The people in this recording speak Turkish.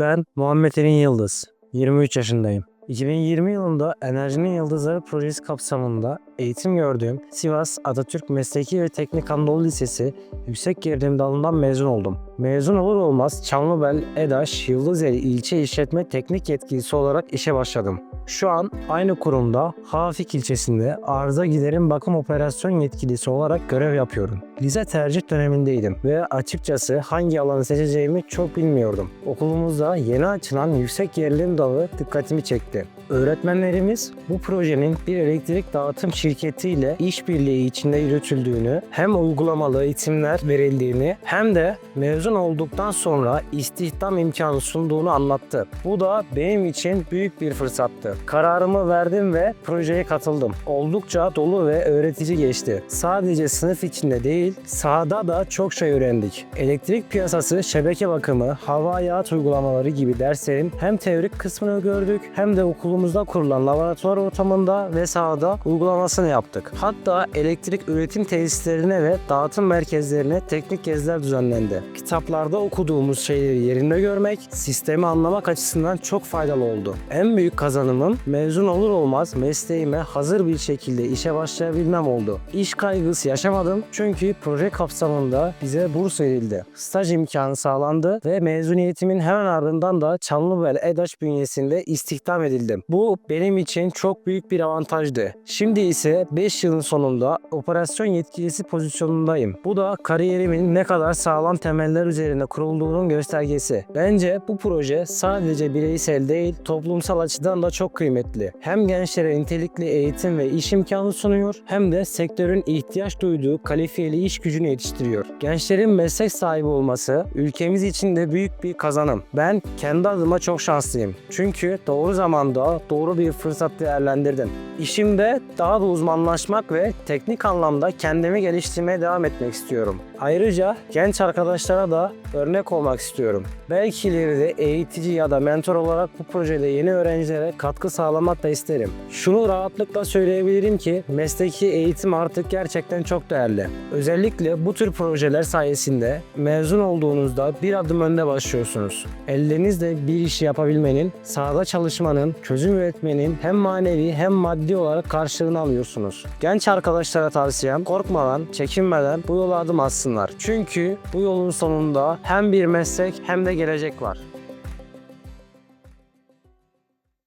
Ben Muhammed Emin Yıldız. 23 yaşındayım. 2020 yılında Enerjinin Yıldızları projesi kapsamında eğitim gördüğüm Sivas Atatürk Mesleki ve Teknik Anadolu Lisesi Yüksek Gerilim Dalı'ndan mezun oldum. Mezun olur olmaz Çamlıbel, Edaş, Yıldızeli İlçe İşletme Teknik Yetkilisi olarak işe başladım. Şu an aynı kurumda Hafik ilçesinde arıza giderim bakım operasyon yetkilisi olarak görev yapıyorum. Lise tercih dönemindeydim ve açıkçası hangi alanı seçeceğimi çok bilmiyordum. Okulumuzda yeni açılan yüksek gerilim dalı dikkatimi çekti. Öğretmenlerimiz bu projenin bir elektrik dağıtım şirketiyle işbirliği içinde yürütüldüğünü, hem uygulamalı eğitimler verildiğini hem de mezun olduktan sonra istihdam imkanı sunduğunu anlattı. Bu da benim için büyük bir fırsattı. Kararımı verdim ve projeye katıldım. Oldukça dolu ve öğretici geçti. Sadece sınıf içinde değil, sahada da çok şey öğrendik. Elektrik piyasası, şebeke bakımı, hava hayat uygulamaları gibi derslerin hem teorik kısmını gördük hem de okulumuzda kurulan laboratuvar ortamında ve sahada uygulamasını yaptık. Hatta elektrik üretim tesislerine ve dağıtım merkezlerine teknik geziler düzenlendi. Kitaplarda okuduğumuz şeyleri yerinde görmek, sistemi anlamak açısından çok faydalı oldu. En büyük kazanımım mezun olur olmaz mesleğime hazır bir şekilde işe başlayabilmem oldu. İş kaygısı yaşamadım çünkü proje kapsamında bize burs verildi. Staj imkanı sağlandı ve mezuniyetimin hemen ardından da Çamlıbel EDAŞ bünyesinde istihdam edildim. Bu benim için çok büyük bir avantajdı. Şimdi ise 5 yılın sonunda operasyon yetkilisi pozisyonundayım. Bu da kariyerimin ne kadar sağlam temeller üzerine kurulduğunun göstergesi. Bence bu proje sadece bireysel değil, toplumsal açıdan da çok kıymetli. Hem gençlere nitelikli eğitim ve iş imkanı sunuyor, hem de sektörün ihtiyaç duyduğu kalifiyeli iş gücünü yetiştiriyor. Gençlerin meslek sahibi olması ülkemiz için de büyük bir kazanım. Ben kendi adıma çok şanslıyım. Çünkü doğru zamanda doğru bir fırsat değerlendirdim. İşimde daha da uzmanlaşmak ve teknik anlamda kendimi geliştirmeye devam etmek istiyorum. Ayrıca genç arkadaşlara da örnek olmak istiyorum. Belki ileride eğitici ya da mentor olarak bu projede yeni öğrencilere katkı sağlamak da isterim. Şunu rahatlıkla söyleyebilirim ki mesleki eğitim artık gerçekten çok değerli. Özellikle bu tür projeler sayesinde mezun olduğunuzda bir adım önde başlıyorsunuz. Ellerinizle bir işi yapabilmenin, sahada çalışmanın, çözüm üretmenin hem manevi hem maddi olarak karşılığını alıyorsunuz. Genç arkadaşlara tavsiyem korkmadan, çekinmeden bu yola adım atsınlar. Çünkü bu yolun sonunda hem bir meslek hem de gelecek var.